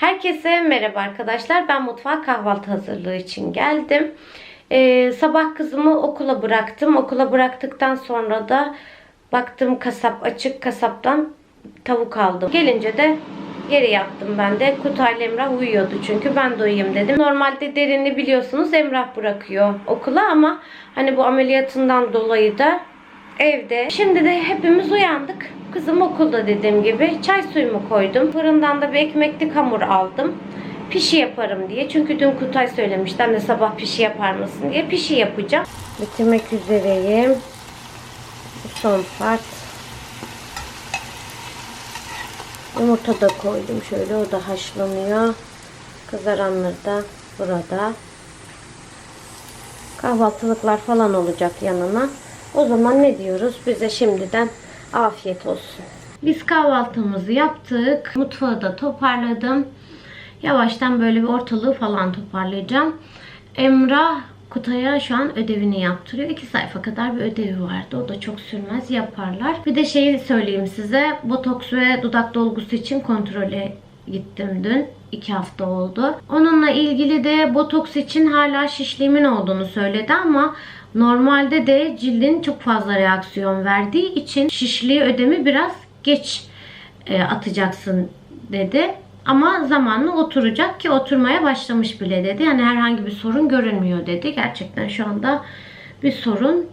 Herkese merhaba arkadaşlar. Ben mutfağa kahvaltı hazırlığı için geldim. Ee, sabah kızımı okula bıraktım. Okula bıraktıktan sonra da baktım kasap açık. Kasaptan tavuk aldım. Gelince de geri yaptım ben de. Kutayla Emrah uyuyordu çünkü ben de uyuyayım dedim. Normalde derini biliyorsunuz Emrah bırakıyor okula ama hani bu ameliyatından dolayı da evde. Şimdi de hepimiz uyandık. Kızım okulda dediğim gibi. Çay suyumu koydum. Fırından da bir ekmeklik hamur aldım. Pişi yaparım diye. Çünkü dün Kutay söylemişti anne sabah pişi yapar mısın diye. Pişi yapacağım. Bitirmek üzereyim. Son part. Yumurta da koydum şöyle. O da haşlanıyor. Kızaranlar da burada. Kahvaltılıklar falan olacak yanına. O zaman ne diyoruz? Bize şimdiden afiyet olsun. Biz kahvaltımızı yaptık. Mutfağı da toparladım. Yavaştan böyle bir ortalığı falan toparlayacağım. Emrah Kutay'a şu an ödevini yaptırıyor. İki sayfa kadar bir ödevi vardı. O da çok sürmez yaparlar. Bir de şeyi söyleyeyim size. Botoks ve dudak dolgusu için kontrole gittim dün. iki hafta oldu. Onunla ilgili de botoks için hala şişliğimin olduğunu söyledi ama normalde de cildin çok fazla reaksiyon verdiği için şişliği ödemi biraz geç e, atacaksın dedi. Ama zamanla oturacak ki oturmaya başlamış bile dedi. Yani herhangi bir sorun görünmüyor dedi. Gerçekten şu anda bir sorun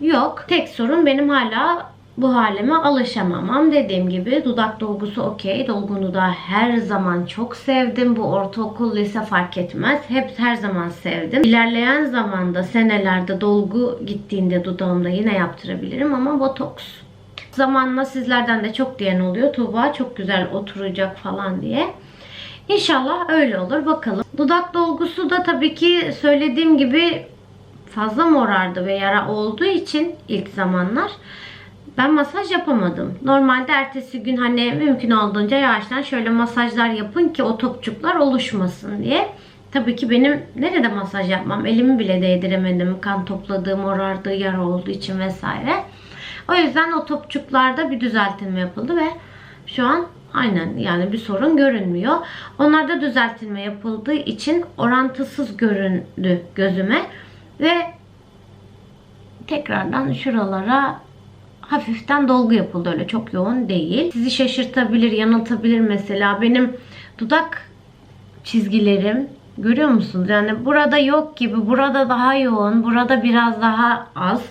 yok. Tek sorun benim hala bu halime alışamamam. Dediğim gibi dudak dolgusu okey. Dolgun dudağı her zaman çok sevdim. Bu ortaokul, lise fark etmez. Hep her zaman sevdim. İlerleyen zamanda, senelerde dolgu gittiğinde dudağımda yine yaptırabilirim ama botoks. Zamanla sizlerden de çok diyen oluyor. Tuğba çok güzel oturacak falan diye. İnşallah öyle olur. Bakalım. Dudak dolgusu da tabii ki söylediğim gibi fazla morardı ve yara olduğu için ilk zamanlar ben masaj yapamadım. Normalde ertesi gün hani mümkün olduğunca yavaştan şöyle masajlar yapın ki o topçuklar oluşmasın diye. Tabii ki benim nerede masaj yapmam elimi bile değdiremedim. Kan topladığı, morardığı yara olduğu için vesaire. O yüzden o topçuklarda bir düzeltme yapıldı ve şu an aynen yani bir sorun görünmüyor. Onlarda düzeltme yapıldığı için orantısız göründü gözüme ve tekrardan şuralara hafiften dolgu yapıldı öyle çok yoğun değil. Sizi şaşırtabilir, yanıltabilir mesela. Benim dudak çizgilerim görüyor musunuz? Yani burada yok gibi, burada daha yoğun, burada biraz daha az.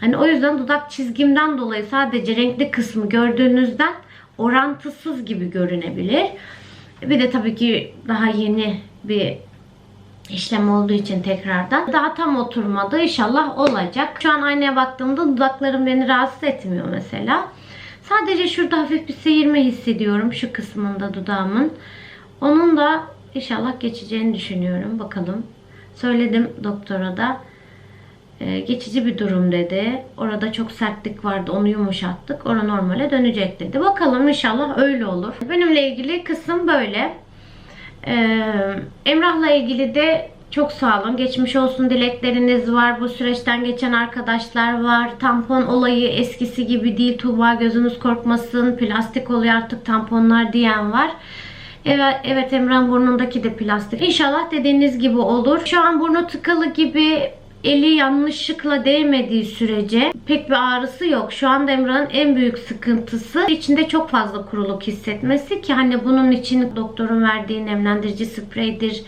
Hani o yüzden dudak çizgimden dolayı sadece renkli kısmı gördüğünüzden orantısız gibi görünebilir. Bir de tabii ki daha yeni bir işlem olduğu için tekrardan daha tam oturmadı. İnşallah olacak. Şu an aynaya baktığımda dudaklarım beni rahatsız etmiyor mesela. Sadece şurada hafif bir seyirme hissediyorum şu kısmında dudağımın. Onun da inşallah geçeceğini düşünüyorum. Bakalım. Söyledim doktora da. Ee, geçici bir durum dedi. Orada çok sertlik vardı. Onu yumuşattık. Orada normale dönecek dedi. Bakalım inşallah öyle olur. Benimle ilgili kısım böyle. Ee, Emrah'la ilgili de çok sağ olun. Geçmiş olsun dilekleriniz var. Bu süreçten geçen arkadaşlar var. Tampon olayı eskisi gibi değil. Tuğba gözünüz korkmasın. Plastik oluyor artık tamponlar diyen var. Evet, evet Emrah'ın burnundaki de plastik. İnşallah dediğiniz gibi olur. Şu an burnu tıkalı gibi eli yanlışlıkla değmediği sürece pek bir ağrısı yok. Şu anda Emrah'ın en büyük sıkıntısı içinde çok fazla kuruluk hissetmesi ki hani bunun için doktorun verdiği nemlendirici spreydir,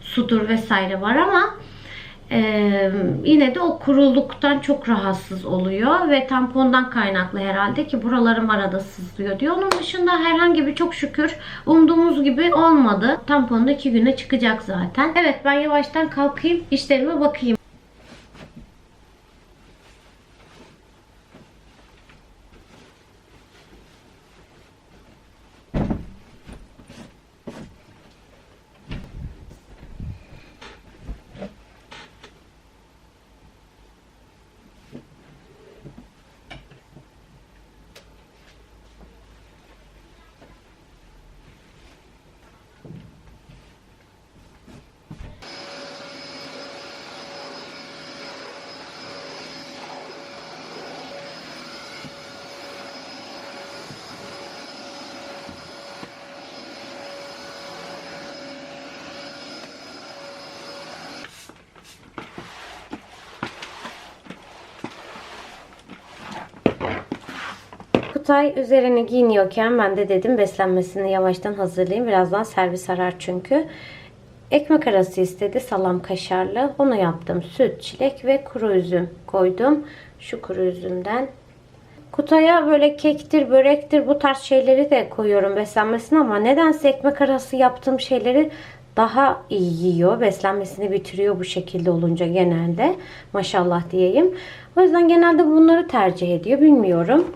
sudur vesaire var ama ee, yine de o kuruluktan çok rahatsız oluyor ve tampondan kaynaklı herhalde ki buralarım arada sızlıyor diyor. Onun dışında herhangi bir çok şükür umduğumuz gibi olmadı. Tampon da iki güne çıkacak zaten. Evet ben yavaştan kalkayım işlerime bakayım. Kutay üzerini giyiniyorken ben de dedim beslenmesini yavaştan hazırlayayım. Birazdan servis arar çünkü. Ekmek arası istedi salam kaşarlı. Onu yaptım. Süt, çilek ve kuru üzüm koydum. Şu kuru üzümden. Kutaya böyle kektir, börektir bu tarz şeyleri de koyuyorum beslenmesine ama nedense ekmek arası yaptığım şeyleri daha iyi yiyor. Beslenmesini bitiriyor bu şekilde olunca genelde. Maşallah diyeyim. O yüzden genelde bunları tercih ediyor. Bilmiyorum.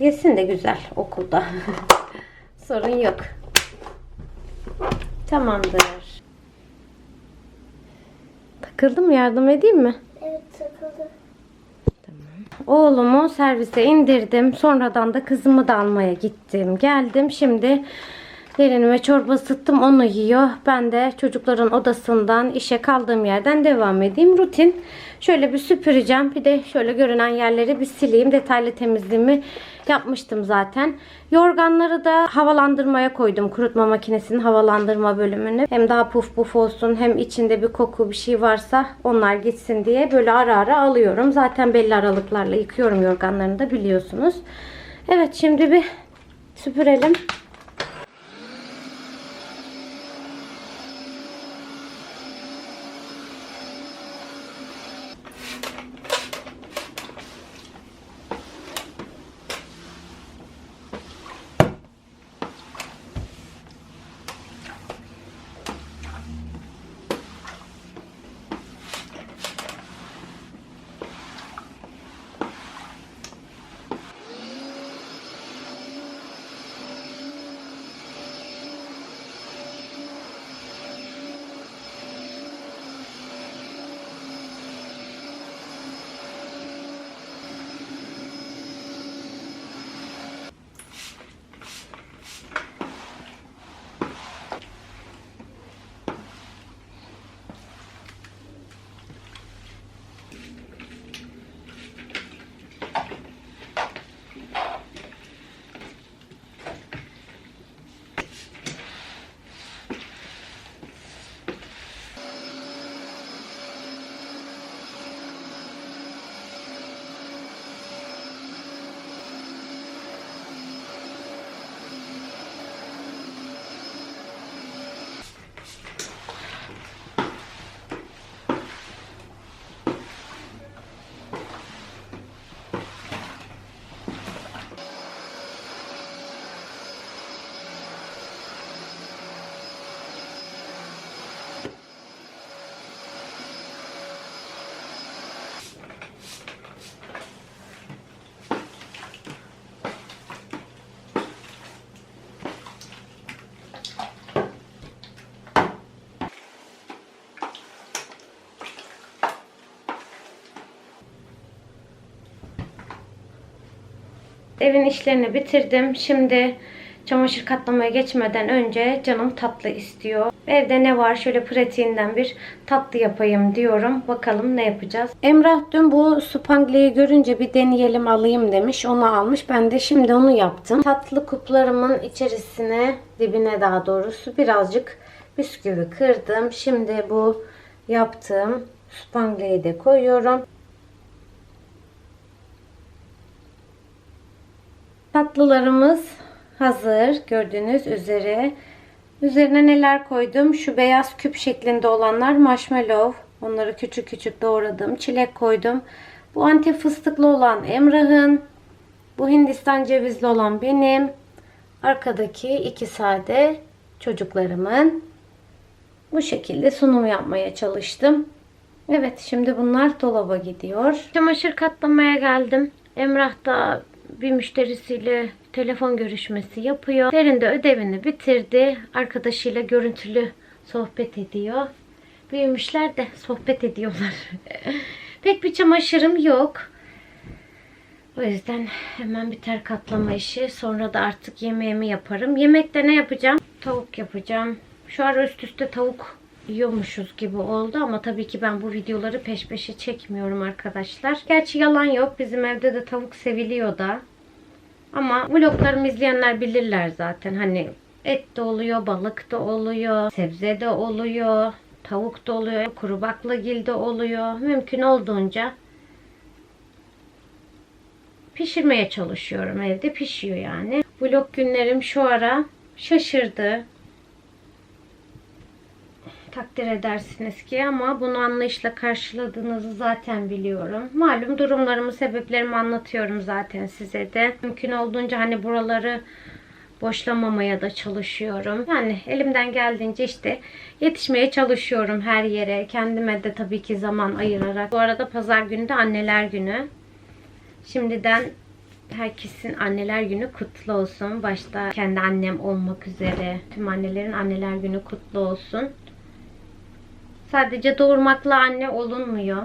Yesin de güzel okulda. Sorun yok. Tamamdır. Takıldı mı? Yardım edeyim mi? Evet takıldı. Oğlumu servise indirdim. Sonradan da kızımı da almaya gittim. Geldim. Şimdi derinime çorba ısıttım. Onu yiyor. Ben de çocukların odasından işe kaldığım yerden devam edeyim. Rutin. Şöyle bir süpüreceğim. Bir de şöyle görünen yerleri bir sileyim. Detaylı temizliğimi yapmıştım zaten. Yorganları da havalandırmaya koydum. Kurutma makinesinin havalandırma bölümünü. Hem daha puf puf olsun hem içinde bir koku bir şey varsa onlar gitsin diye böyle ara ara alıyorum. Zaten belli aralıklarla yıkıyorum yorganlarını da biliyorsunuz. Evet şimdi bir süpürelim. Evin işlerini bitirdim. Şimdi çamaşır katlamaya geçmeden önce canım tatlı istiyor. Evde ne var şöyle pratiğinden bir tatlı yapayım diyorum. Bakalım ne yapacağız. Emrah dün bu spangliyi görünce bir deneyelim alayım demiş. Onu almış. Ben de şimdi onu yaptım. Tatlı kuplarımın içerisine dibine daha doğrusu birazcık bisküvi kırdım. Şimdi bu yaptığım spangliyi de koyuyorum. Tatlılarımız hazır. Gördüğünüz üzere. Üzerine neler koydum? Şu beyaz küp şeklinde olanlar marshmallow. Onları küçük küçük doğradım. Çilek koydum. Bu antep fıstıklı olan Emrah'ın. Bu Hindistan cevizli olan benim. Arkadaki iki sade çocuklarımın. Bu şekilde sunum yapmaya çalıştım. Evet şimdi bunlar dolaba gidiyor. Çamaşır katlamaya geldim. Emrah da bir müşterisiyle telefon görüşmesi yapıyor. Derin de ödevini bitirdi. Arkadaşıyla görüntülü sohbet ediyor. Büyümüşler de sohbet ediyorlar. Pek bir çamaşırım yok. O yüzden hemen biter katlama işi. Sonra da artık yemeğimi yaparım. Yemekte ne yapacağım? Tavuk yapacağım. Şu ara üst üste tavuk yiyormuşuz gibi oldu ama tabii ki ben bu videoları peş peşe çekmiyorum arkadaşlar. Gerçi yalan yok. Bizim evde de tavuk seviliyor da. Ama vloglarımı izleyenler bilirler zaten. Hani et de oluyor, balık da oluyor, sebze de oluyor, tavuk da oluyor, kuru baklagil de oluyor. Mümkün olduğunca pişirmeye çalışıyorum evde. Pişiyor yani. Vlog günlerim şu ara şaşırdı. Takdir edersiniz ki ama bunu anlayışla karşıladığınızı zaten biliyorum. Malum durumlarımı, sebeplerimi anlatıyorum zaten size de. Mümkün olduğunca hani buraları boşlamamaya da çalışıyorum. Yani elimden geldiğince işte yetişmeye çalışıyorum her yere. Kendime de tabii ki zaman ayırarak. Bu arada pazar günü de anneler günü. Şimdiden herkesin anneler günü kutlu olsun. Başta kendi annem olmak üzere tüm annelerin anneler günü kutlu olsun. Sadece doğurmakla anne olunmuyor.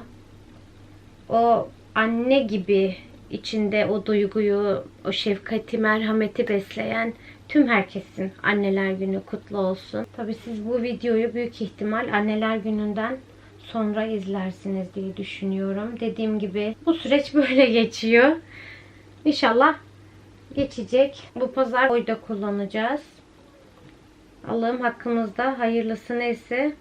O anne gibi içinde o duyguyu, o şefkati, merhameti besleyen tüm herkesin anneler günü kutlu olsun. Tabi siz bu videoyu büyük ihtimal anneler gününden sonra izlersiniz diye düşünüyorum. Dediğim gibi bu süreç böyle geçiyor. İnşallah geçecek. Bu pazar oyda kullanacağız. Allah'ım hakkımızda hayırlısı neyse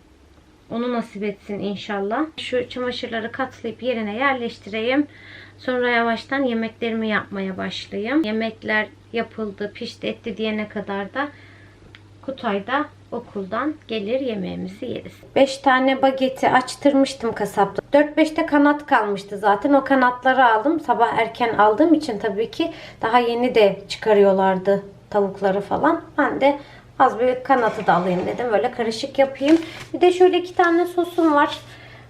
onu nasip etsin inşallah. Şu çamaşırları katlayıp yerine yerleştireyim. Sonra yavaştan yemeklerimi yapmaya başlayayım. Yemekler yapıldı, pişti, etti diyene kadar da Kutay'da okuldan gelir yemeğimizi yeriz. 5 tane bageti açtırmıştım kasapta. 4-5 de kanat kalmıştı zaten. O kanatları aldım. Sabah erken aldığım için tabii ki daha yeni de çıkarıyorlardı tavukları falan. Ben de az bir kanatı da alayım dedim. Böyle karışık yapayım. Bir de şöyle iki tane sosum var.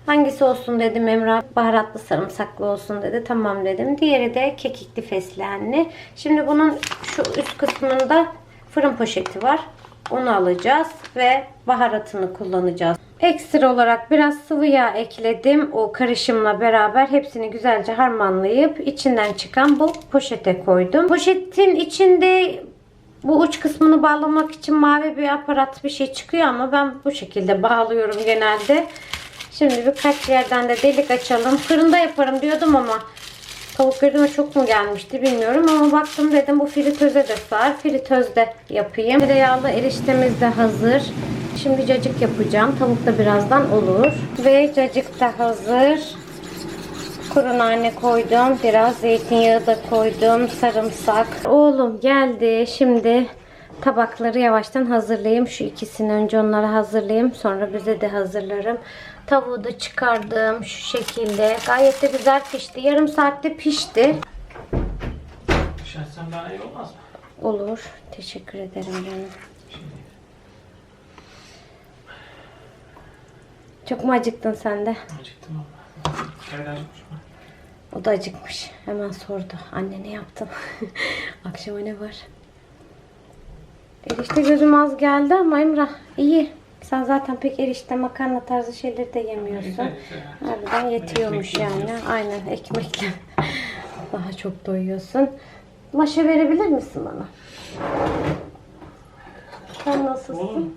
Hangisi olsun dedim Emrah. Baharatlı sarımsaklı olsun dedi. Tamam dedim. Diğeri de kekikli fesleğenli. Şimdi bunun şu üst kısmında fırın poşeti var. Onu alacağız ve baharatını kullanacağız. Ekstra olarak biraz sıvı yağ ekledim. O karışımla beraber hepsini güzelce harmanlayıp içinden çıkan bu poşete koydum. Poşetin içinde bu uç kısmını bağlamak için mavi bir aparat bir şey çıkıyor ama ben bu şekilde bağlıyorum genelde. Şimdi birkaç yerden de delik açalım. Fırında yaparım diyordum ama tavuk gözüme çok mu gelmişti bilmiyorum ama baktım dedim bu fritöze de sar. Fritözde yapayım. Tereyağlı eriştemiz de hazır. Şimdi cacık yapacağım. Tavuk da birazdan olur. Ve cacık da hazır. Kuru nane koydum. Biraz zeytinyağı da koydum. Sarımsak. Oğlum geldi. Şimdi tabakları yavaştan hazırlayayım. Şu ikisini önce onları hazırlayayım. Sonra bize de hazırlarım. Tavuğu da çıkardım şu şekilde. Gayet de güzel pişti. Yarım saatte pişti. Şahsen daha iyi olmaz mı? Olur. Teşekkür ederim canım. Çok mu acıktın sen de? Acıktım ama. İçeride acıkmış mı? O da acıkmış. Hemen sordu. Anne ne yaptın? Akşama ne var? Erişte gözüm az geldi ama Emrah iyi. Sen zaten pek erişte makarna tarzı şeyleri de yemiyorsun. Harbiden yetiyormuş yani. Aynen ekmekle. Daha çok doyuyorsun. Maşa verebilir misin bana? Sen nasılsın? Olur mu?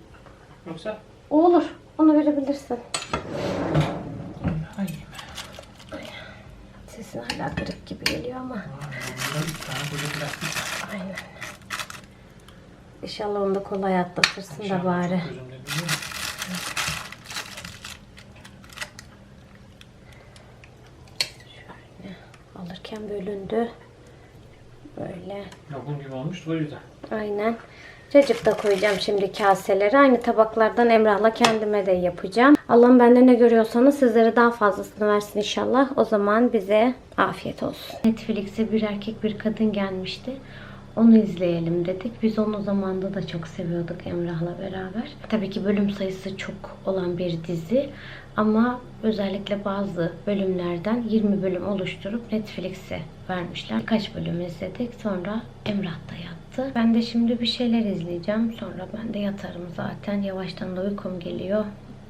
Yoksa? Olur. Onu verebilirsin. Sesin hala kırık gibi geliyor ama. Aynen. İnşallah onu da kolay atlatırsın da bari. Musun? Alırken bölündü. Böyle. Lokum gibi olmuştu o yüzden. Aynen. Cacık da koyacağım şimdi kaselere. Aynı tabaklardan Emrah'la kendime de yapacağım. Allah'ım bende ne görüyorsanız sizlere daha fazlasını versin inşallah. O zaman bize afiyet olsun. Netflix'e bir erkek bir kadın gelmişti. Onu izleyelim dedik. Biz onu zamanda da çok seviyorduk Emrah'la beraber. Tabii ki bölüm sayısı çok olan bir dizi. Ama özellikle bazı bölümlerden 20 bölüm oluşturup Netflix'e vermişler. Birkaç bölüm izledik. Sonra Emrah da yattı. Ben de şimdi bir şeyler izleyeceğim. Sonra ben de yatarım zaten. Yavaştan da uykum geliyor.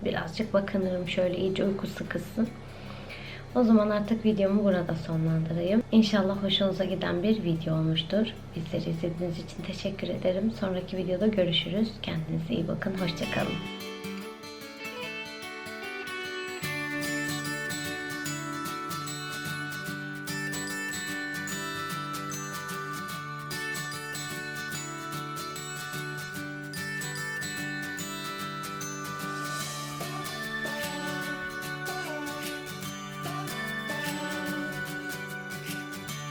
Birazcık bakınırım şöyle iyice uykusu kızsın. O zaman artık videomu burada sonlandırayım. İnşallah hoşunuza giden bir video olmuştur. Bizleri izlediğiniz için teşekkür ederim. Sonraki videoda görüşürüz. Kendinize iyi bakın. Hoşçakalın.